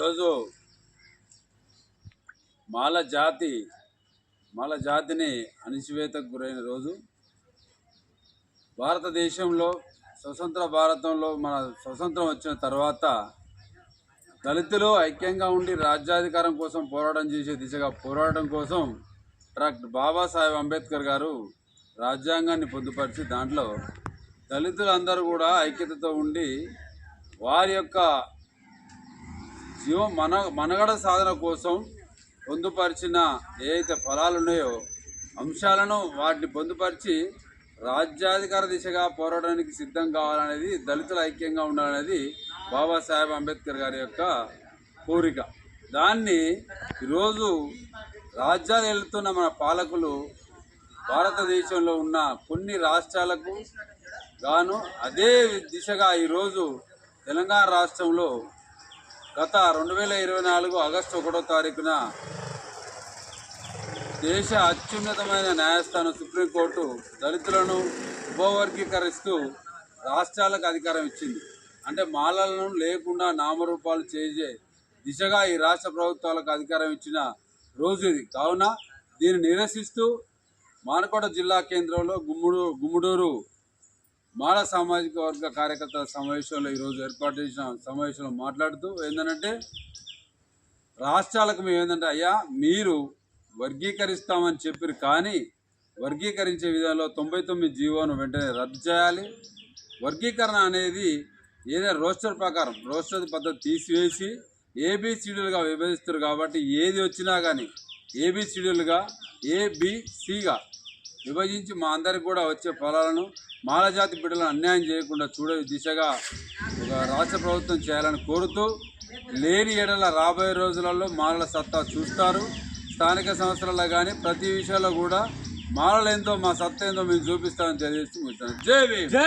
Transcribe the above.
ఈరోజు మాల జాతి మాల జాతిని అణిచివేతకు గురైన రోజు. భారతదేశంలో స్వతంత్ర భారతంలో మన స్వతంత్రం వచ్చిన తర్వాత దళితులు ఐక్యంగా ఉండి రాజ్యాధికారం కోసం పోరాటం చేసే దిశగా పోరాటం కోసం డాక్టర్ బాబాసాహెబ్ అంబేద్కర్ గారు రాజ్యాంగాన్ని పొందుపరిచి దాంట్లో దళితులందరూ కూడా ఐక్యతతో ఉండి వారి యొక్క జీవ మన మనగడ సాధన కోసం పొందుపరిచిన ఏదైతే ఫలాలు ఉన్నాయో అంశాలను వాటిని పొందుపరిచి రాజ్యాధికార దిశగా పోరాడడానికి సిద్ధం కావాలనేది దళితుల ఐక్యంగా ఉండాలనేది బాబాసాహెబ్ అంబేద్కర్ గారి యొక్క కోరిక. దాన్ని ఈరోజు రాజ్యాలు వెళ్తున్న మన పాలకులు భారతదేశంలో ఉన్న కొన్ని రాష్ట్రాలకు గాను అదే దిశగా ఈరోజు తెలంగాణ రాష్ట్రంలో గత రెండు వేల ఇరవై నాలుగు ఆగస్టు ఒకటో తారీఖున దేశ అత్యున్నతమైన న్యాయస్థానం సుప్రీంకోర్టు దళితులను ఉపవర్గీకరిస్తూ రాష్ట్రాలకు అధికారం ఇచ్చింది. అంటే మాలలను లేకుండా నామరూపాలు చేసే దిశగా ఈ రాష్ట్ర ప్రభుత్వాలకు అధికారం ఇచ్చిన రోజు ఇది. కావున దీన్ని నిరసిస్తూ మానకోట జిల్లా కేంద్రంలో గుమ్ముడు గుమ్ముడూరు మాల సామాజిక వర్గ కార్యకర్తల సమావేశంలో ఈరోజు ఏర్పాటు చేసిన సమావేశంలో మాట్లాడుతూ ఏంటంటే రాష్ట్రాలకు మేము ఏంటంటే అయ్యా మీరు వర్గీకరిస్తామని చెప్పారు కానీ వర్గీకరించే విధానంలో తొంభై తొమ్మిది జీవోను వెంటనే రద్దు చేయాలి. వర్గీకరణ అనేది ఏదైనా రోస్టర్ ప్రకారం రోస్టర్ పద్ధతి తీసివేసి ఏబిసిడీలుగా విభజిస్తారు కాబట్టి ఏది వచ్చినా కానీ ఏబిసిడీలుగా ఏబిసిగా విభజించి మా అందరికి కూడా వచ్చే ఫలాలను మాలజాతి బిడ్డలను అన్యాయం చేయకుండా చూడే దిశగా ఒక రాష్ట్ర ప్రభుత్వం చేయాలని కోరుతూ లేని ఎడల రాబోయే రోజులలో మాలల సత్తా చూస్తారు. స్థానిక సంస్థలలో కానీ ప్రతి విషయంలో కూడా మాలలు మా సత్తా ఏందో మేము చూపిస్తామని తెలియజేస్తూ జై జై